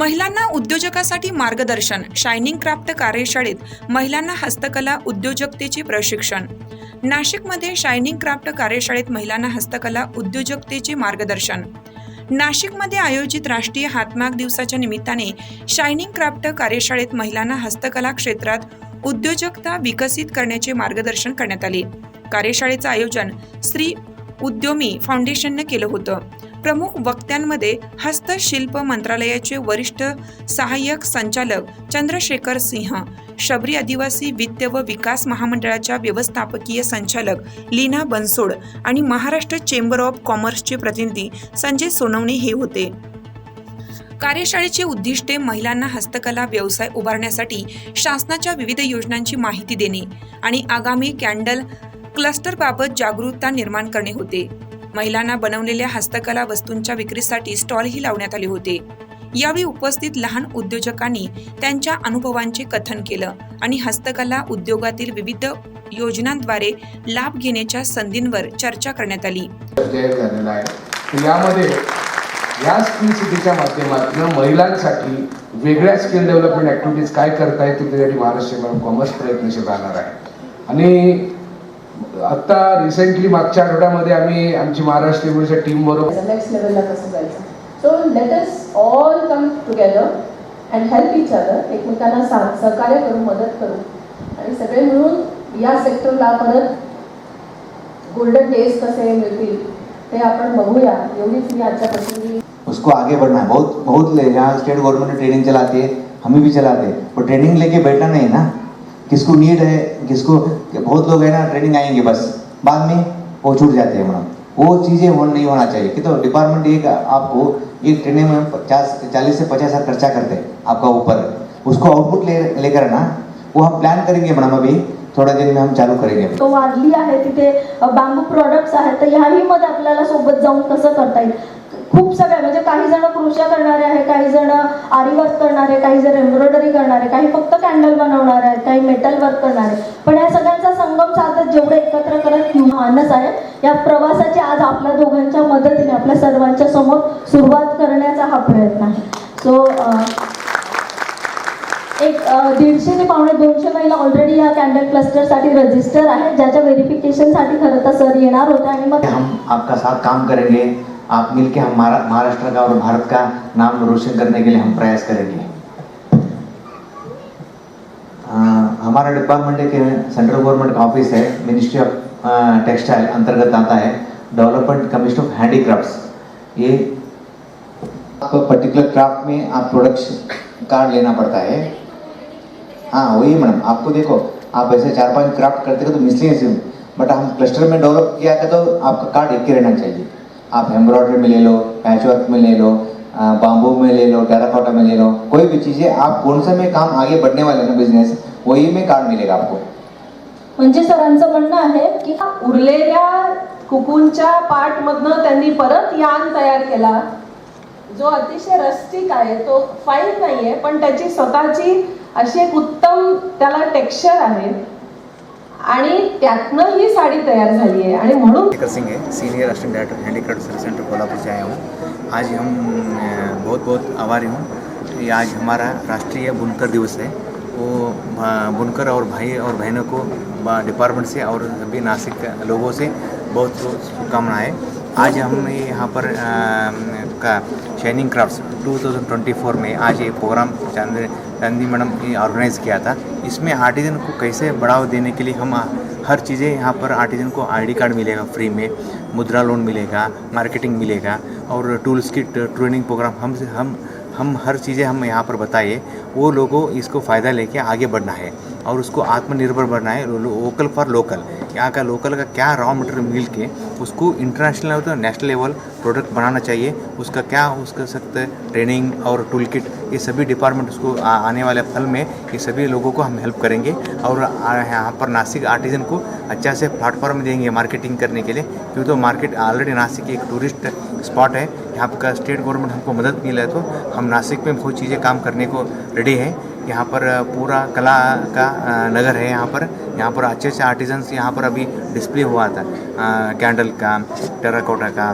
महिलांना उद्योजकासाठी मार्गदर्शन shining craft कार्यशाळेत महिलांना हस्तकला उद्योजकतेचे प्रशिक्षण. नाशिकमध्ये शायनिंग क्राफ्ट कार्यशाळेत महिलांना हस्तकला उद्योजकतेचे मार्गदर्शन. नाशिकमध्ये आयोजित राष्ट्रीय हातमाग दिवसाच्या निमित्ताने शायनिंग क्राफ्ट कार्यशाळेत महिलांना हस्तकला क्षेत्रात उद्योजकता विकसित करण्याचे मार्गदर्शन करण्यात आले. कार्यशाळेचं आयोजन श्री उद्योमी फाउंडेशननं केलं होतं. प्रमुख वक्त्यांमध्ये हस्तशिल्प मंत्रालयाचे वरिष्ठ सहाय्यक संचालक चंद्रशेखर सिंह शबरी आदिवासी वित्त व विकास महामंडळाच्या व्यवस्थापकीय संचालक लीना बनसोड आणि महाराष्ट्र चेंबर ऑफ कॉमर्सचे प्रतिनिधी संजय सोनवणे हे होते. कार्यशाळेचे उद्दिष्टे महिलांना हस्तकला व्यवसाय उभारण्यासाठी शासनाच्या विविध योजनांची माहिती देणे आणि आगामी कॅन्डल क्लस्टरबाबत जागरूकता निर्माण करणे होते. महिलांना बनवलेल्या हस्तकला वस्तूंच्या विक्रीसाठी स्टॉलही लावण्यात आले होते. यावेळी उपस्थित लहान उद्योजकांनी त्यांच्या अनुभवांचे कथन केलं आणि हस्तकला उद्योगातील विविध योजनांद्वारे लाभ घेण्याच्या संधींवर चर्चा करण्यात आली. यामध्ये या स्किल सिटीच्या माध्यमातून महिलांसाठी वेगळ्या स्किल डेव्हलपमेंट ॲक्टिव्हिटीज काय करता येतील त्यासाठी महाराष्ट्र कॉमर्स प्रयत्नशील राहणार आहे. आणि आत्ता रिसेंटली मागच्या आठवड्यामध्ये आम्ही आमची महाराष्ट्र युनिव्हर्सिटी टीम बरोबर नेक्स्ट लेवलला कसं जायचं? So let us all come together and help each other एकमेकांना सहकार्य करू मदत करू आणि सगळे मिळून या सेक्टरला परत गोल्डन डेज कसे मिळतील ते आपण बघूया. एवढीच मी आजच्यापासून मी उसको आगे बढ़ना है। बहुत बहुत ले यहाँ स्टेट गवर्नमेंट ने ट्रेनिंग चलाती है हम भी चलाते हैं। पर ट्रेनिंग लेके बैठना नहीं ना? किसको नीड है किसको बहुत लोग है ना ट्रेनिंग आएंगे बस बाद में वो छूट जाते हैं वहाँ। वो चीज़ें हो नहीं होना चाहिए। कि तो डिपार्टमेंट एक आपको एक ट्रेनिंग में पचास चालीस से पचास हज़ार खर्चा करते हैं आपका ऊपर। उसको आउटपुट ले लेकर ना वो हम प्लान करेंगे मैडम अभी थोड़ा दिन में हम चालू करेंगे तो वारली आहे तिथे बांबू प्रोडक्ट्स आहेत तर ह्याही मध्ये आपल्याला सोबत जाऊन कसं करता येईल? खूप सगळ्या म्हणजे काही जण कृषी करणारे जण आरी वर्क करणारे काही जण एम्ब्रॉयडरी करणारे काही फक्त कॅन्डल बनवणार आहेत काही मेटल वर्क करणारे पण या सगळ्यांचा संगम साधत जेवढे एकत्र करत मानस आहे या प्रवासाची आज आपल्या दोघांच्या मदतीने आपल्या सर्वांच्या समोर सुरुवात करण्याचा हा प्रयत्न आहे. सो एक दीडशे ते पावणे दोनशे महिला ऑलरेडी या कॅन्डल क्लस्टरसाठी रजिस्टर आहे ज्याच्या व्हेरिफिकेशनसाठी खरं तर सर येणार होते आणि मग हम आपका साथ काम करेंगे. आप मिलके हम महाराष्ट्र का और भारत का नाम रोशन करने के लिए हम प्रयास करेंगे। अ, हमारा डिपार्टमेंट एक सेंट्रल गवर्नमेंट का ऑफ़िस है मिनिस्ट्री ऑफ़ टेक्सटाइल अंतर्गत आता है डेवलपमेंट कमीशन ऑफ़ हैंडीक्राफ्ट्स ये आपको पर्टिकुलर क्राफ्ट में आप प्रोडक्ट कार्ड लेना पड़ता है। हाँ वही मैडम आपको देखो आप ऐसे चार पाँच क्राफ्ट करते हो तो मिसलियस बट हम क्लस्टर में डेवलप किया था तो आपका कार्ड एक ही रहना चाहिए। आप एम्ब्रॉयडरी में ले लो पैच वर्क में ले लो बाम्बू में ले लो टेराकोटा में ले लो कोई भी चीज़ें आप कौन से में काम आगे बढ़ने वाले ना बिजनेस वही में कार्ड मिलेगा आपको। म्हणजे सरांचं म्हणणं आहे की उरलेल्या कुकूनच्या पार्टमधनं त्यांनी परत यान तयार केला. जो अतिशय रस्टिक आहे तो फाईन नाही आहे पण त्याची स्वतःची अशी एक उत्तम त्याला टेक्स्चर आहे. त्यातनं ही साडी तयार झाली आहे. आणि म्हणून शेखर सिंह है senior assistant director handicraft service centre Kolhapur से आया हूँ. आज हम बहुत बहुत आभारी हूँ. ये आज हमारा राष्ट्रीय बुनकर दिवस है. वो बुनकर और भाई और बहनों को डिपार्टमेंट से और सभी नासिक लोगों से बहुत बहुत शुभकामनाएं आज हम यहाँ पर का शाइनिंग क्राफ्ट्स 2024 में आज ये प्रोग्राम चांदी चांदी मैडम ने ऑर्गेनाइज किया था. इसमें आर्टिजन को कैसे बढ़ावा देने के लिए हम आ- हर चीज़ें यहाँ पर आर्टिजन को आईडी कार्ड मिलेगा फ्री में, मुद्रा लोन मिलेगा मार्केटिंग मिलेगा और टूल्स की ट्रेनिंग प्रोग्राम हम हम हम हर चीज़ें हम यहाँ पर बताइए, वो लोगों इसको फ़ायदा लेके आगे बढ़ना है। और उसको आत्मनिर्भर बनाए वोकल फॉर लोकल यहाँ का लोकल का क्या रॉ मटेरियल मिल के उसको इंटरनेशनल लेवल तो नेशनल लेवल प्रोडक्ट बनाना चाहिए। उसका क्या, उसका सख्त ट्रेनिंग और टूल किट ये सभी डिपार्टमेंट उसको आने वाले फल में ये सभी लोगों को हम हेल्प करेंगे। और यहाँ पर नासिक आर्टिजन को अच्छा से प्लेटफॉर्म देंगे मार्केटिंग करने के लिए। क्योंकि तो मार्केट ऑलरेडी नासिक एक टूरिस्ट स्पॉट है। यहाँ का स्टेट गवर्नमेंट हमको मदद मिला है तो हम नासिक में बहुत चीज़ें काम करने को रेडी है। यहाँ पर पूरा कला का नगर है यहाँ पर। यहाँ पर अच्छे अच्छे आर्टिजन्स यहाँ पर अभी डिस्प्ले हुआ था। कैंडल का टेराकोटा का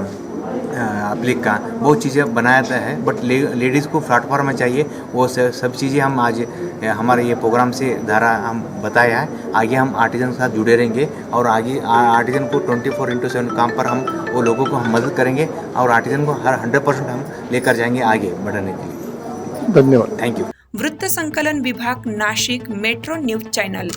अप्लिक का बहुत चीज़ें बनाया था है। बट ले, लेडीज़ को प्लेटफॉर्म में चाहिए वो सब चीज़ें हम आज हमारे ये प्रोग्राम से धारा हम बताया है। आगे हम आर्टिजन के साथ जुड़े रहेंगे और आगे आर्टिजन को ट्वेंटी फोर इंटू सेवन काम पर हम वो लोगों को हम मदद करेंगे और आर्टिजन को हर हंड्रेड परसेंट हम लेकर जाएँगे आगे बढ़ाने के लिए। धन्यवाद। थैंक यू वृत्त संकलन विभाग नाशिक मेट्रो न्यूज चॅनल.